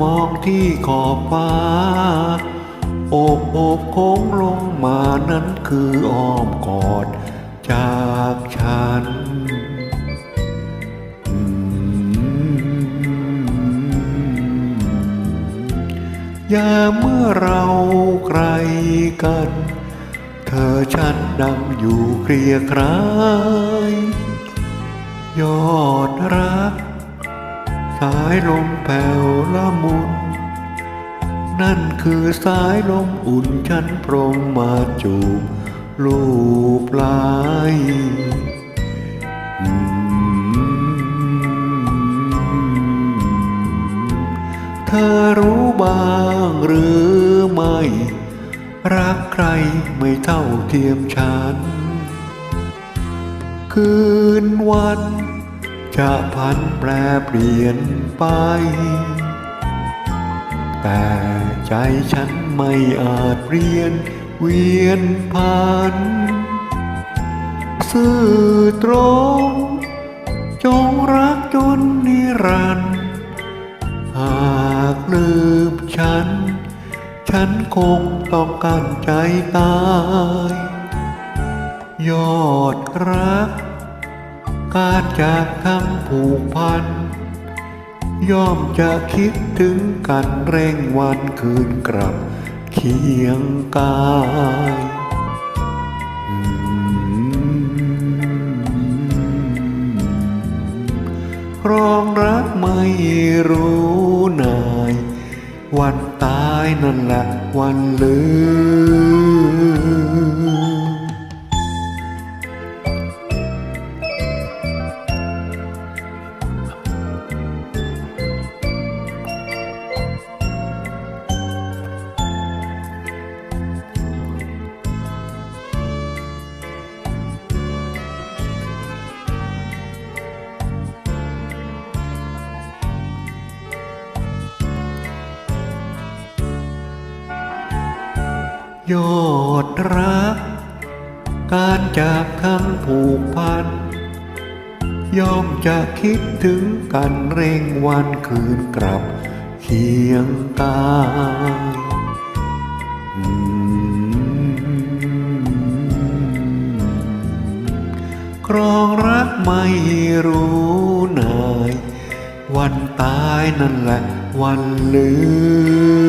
มองที่ขอบฟ้า โอบโอบโค้งลงมานั้นคืออ้อมกอดจากฉันอืมยามเมื่อเราใครกัน เธอฉันดังอยู่เกลียคราย ยอดรัก สายลมแผ่วละมุน นั่นคือสายลมอุ่นฉันพรมมาจูบลูบลอืมเธอรู้บ้างหรือไม่ รักใครไม่เท่าเทียมฉัน คืนวัน จะพันแปรเปลี่ยนไป แต่ใจฉันไม่อาจเปลี่ยนเวียนผ่านซื่อตรง จงรักจนนิรันดร์หากลืมฉัน ฉันคงต้องกั้นใจตาย ยอดรัก การจากทั้งผูกพัน ย่อมจะคิดถึงกันเร่งวันคืนกลับเคียงกายครองรักไม่รู้นาย วันตายนั่นแหละวันลืม ยอดรัก การจากทั้งผูกพัน ย่อมจะคิดถึงกันเร่งวันคืนกลับเคียงกายครองรักไม่รู้นาย วันตายนั่นแหละวันลืม